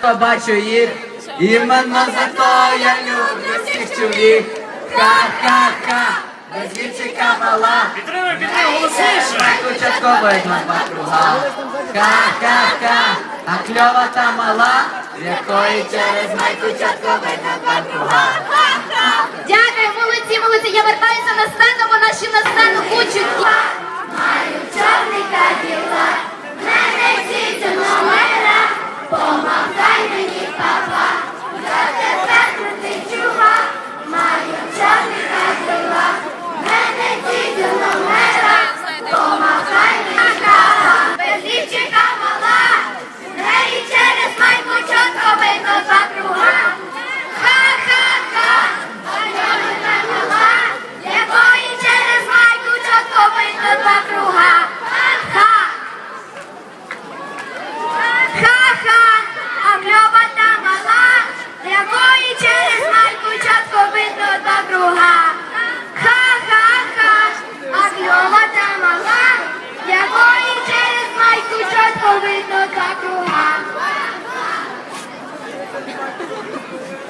побачу їх. Іменно за то я люблю всіх чоловік. Ха-ха-ха, без дівчика мала. Підтримуй, підтримуй, голосніше! Початково і два круга. Ха-ха-ха, а кльова та мала, якої через майку чаткова і два круга. よろしくお願いします。